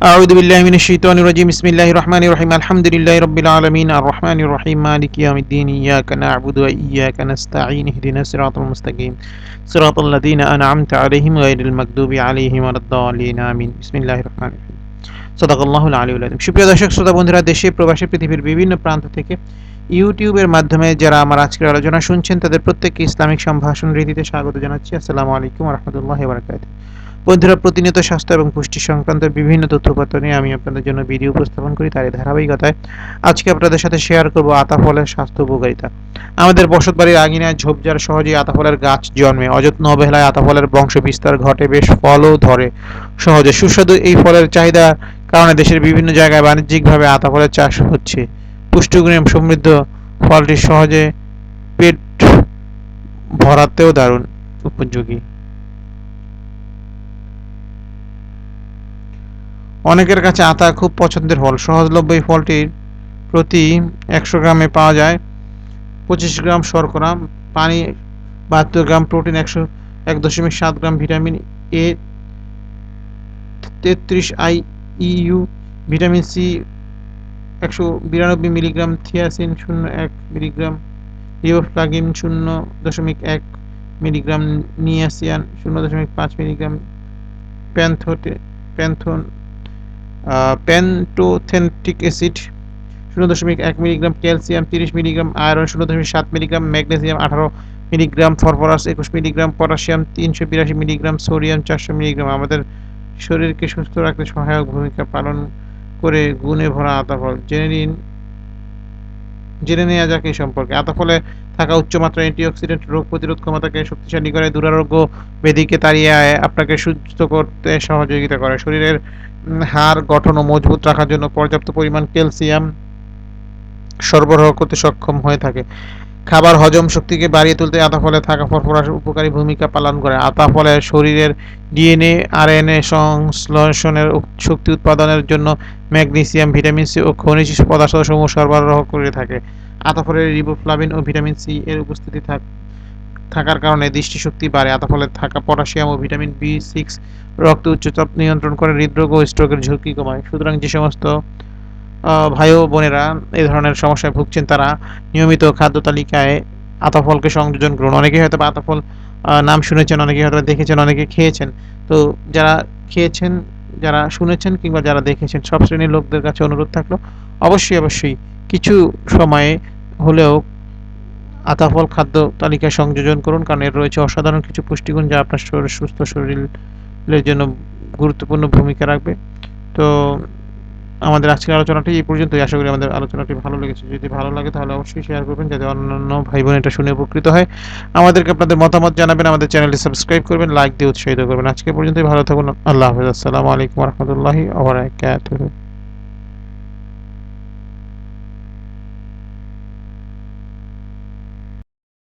أعوذ بالله من الشيطان الرجيم بسم الله الرحمن الرحيم الحمد لله رب العالمين الرحمن الرحيم مالك يوم الدين إياك نعبد وإياك نستعين اهدنا الصراط المستقيم صراط الذين أنعمت عليهم غير المغضوب عليهم ولا الضالين آمين بسم الله الرحمن الرحيم صدق الله العلي العظيم সুপ্রিয় দর্শক শ্রোতা বন্ধুরা দেশে প্রবাসী পৃথিবীর বিভিন্ন প্রান্ত থেকে ইউটিউবের মাধ্যমে যারা আমার আজকের আলোচনা শুনছেন তাদের প্রত্যেককে ইসলামিক সম্ভাষণ রীতিতে স্বাগত জানাচ্ছি আসসালামু আলাইকুম রহমতুল্লাহ বারাকাতুহু বন্ধুরা, প্রতিনিয়ত স্বাস্থ্য এবং পুষ্টি সংক্রান্ত বিভিন্ন তথ্যপত্র নিয়ে আমি আপনাদের জন্য ভিডিও উপস্থাপন করি তারই ধারাবাহিকতায়। আজকে আপনাদের সাথে শেয়ার করব আতা ফলের স্বাস্থ্য উপকারিতা। আমাদের বসত বাড়ির আগিনায় ঝোপঝাড় সহজেই আতা ফলের গাছ জন্মে। অযত্ন অবহেলায় আতা ফলের বংশ বিস্তার ঘটে বেশ ফলও ধরে। সহজে সুস্বাদু এই ফলের চাহিদা কারণে দেশের বিভিন্ন জায়গায় বাণিজ্যিকভাবে আতা ফলের চাষ হচ্ছে। পুষ্টিগুণে সমৃদ্ধ ফলটি সহজে পেট ভরাতেও দারুণ উপযোগী। অনেকের কাছে আতা খুব পছন্দের ফল। সহজলভ্য এই ফলটির প্রতি একশো গ্রামে পাওয়া যায়। পঁচিশ গ্রাম শর্করা, পানি বাহাত্তর গ্রাম প্রোটিন, একশো এক দশমিক সাত গ্রাম ভিটামিন এ, তেত্রিশ আই ইউ, ভিটামিন সি, একশো বিরানব্বই মিলিগ্রাম থিয়াসিন শূন্য এক মিলিগ্রাম রিওফ্লাগিন শূন্য দশমিক এক মিলিগ্রাম, নিয়াসিয়ান শূন্য দশমিক পাঁচ মিলিগ্রাম, প্যান্থোটে প্যান্থন প্যান্টোথেন্টিক অ্যাসিড শূন্য দশমিক এক মিলিগ্রাম ক্যালসিয়াম, তিরিশ মিলিগ্রাম আয়রন, শূন্য দশমিক সাত মিলিগ্রাম ম্যাগনেসিয়াম, আঠারো মিলিগ্রাম ফরফরাস একুশ মিলিগ্রাম পটাশিয়াম, তিনশো বিরাশি মিলিগ্রাম সোডিয়াম, চারশো মিলিগ্রাম। আমাদের শরীরকে সুস্থ রাখতে সহায়ক ভূমিকা পালন করে গুণে ভরা আতা ফল জেনে নিন জেনে নেওয়া যাক এই সম্পর্কে। আতা ফলে থাকা উচ্চমাত্রা অ্যান্টিঅক্সিডেন্ট রোগ প্রতিরোধ ক্ষমতাকে শক্তিশালী করে, দুরারোগ্য বেদিকে তাড়িয়ে আয়, আপনাকে সুস্থ করতে সহযোগিতা করে। শরীরের হাড় গঠন ও মজবুত রাখার জন্য পর্যাপ্ত পরিমাণ ক্যালসিয়াম সরবরাহ করতে সক্ষম হয়ে থাকে। খাবার হজম শক্তিকে বাড়িয়ে তুলতে আতা ফলে থাকা ফরফরাস উপকারী ভূমিকা পালন করে। আতা ফলে শরীরের ডিএনএ আর আরএনএ সংশ্লেষণের শক্তি উৎপাদনের জন্য ম্যাগনেসিয়াম, ভিটামিন সি ও খনিজ পদার্থসমূহ সরবরাহ করে থাকে। আতা ফলের রিবোফ্লাভিন ও ভিটামিন সি এর উপস্থিতি থাকার কারণে দৃষ্টিশক্তি বাড়ে। আতা ফলে থাকা পটাশিয়াম ও ভিটামিন বি সিক্স রক্ত উচ্চচাপ নিয়ন্ত্রণ করে, হৃদরোগ ও স্ট্রোকের ঝুঁকি কমায়। সুতরাং যে সমস্ত ভাই ও বোনেরা, এই ধরনের সমস্যায় ভুগছেন তারা, নিয়মিত খাদ্য তালিকায় আতাফলকে সংযোজন করুন। অনেকেই হয়তো আতাফল নাম শুনেছেন অনেকে হয়তো দেখেছেন, অনেকে খেয়েছেন। তো যারা খেয়েছেন, যারা শুনেছেন কিংবা যারা দেখেছেন, সব শ্রেণির লোকদের কাছে অনুরোধ থাকল, অবশ্যই অবশ্যই কিছু সময়ে হলেও আতাফল খাদ্য তালিকায় সংযোজন করুন, কারণ এর রয়েছে অসাধারণ কিছু পুষ্টিগুণ যা আপনার শরীর, সুস্থ শরীরের জন্য গুরুত্বপূর্ণ ভূমিকা রাখবে। তো আমাদের আজকের আলোচনাটি এই পর্যন্তই। আশা করি আমাদের আলোচনাটি ভালো লেগেছে। যদি ভালো লাগে তাহলে অবশ্যই শেয়ার করবেন, যাতে অন্যান্য ভাই বোন এটা শুনে উপকৃত হয়। আমাদেরকে আপনাদের মতামত জানাবেন, আমাদের চ্যানেলটি সাবস্ক্রাইব করবেন লাইক দিয়ে উৎসাহিত করবেন। আজকে পর্যন্তই ভালো থাকুন। আল্লাহ হাফেজ। আসসালামু আলাইকুম রহমতুল্লাহি আবরাকাতুহু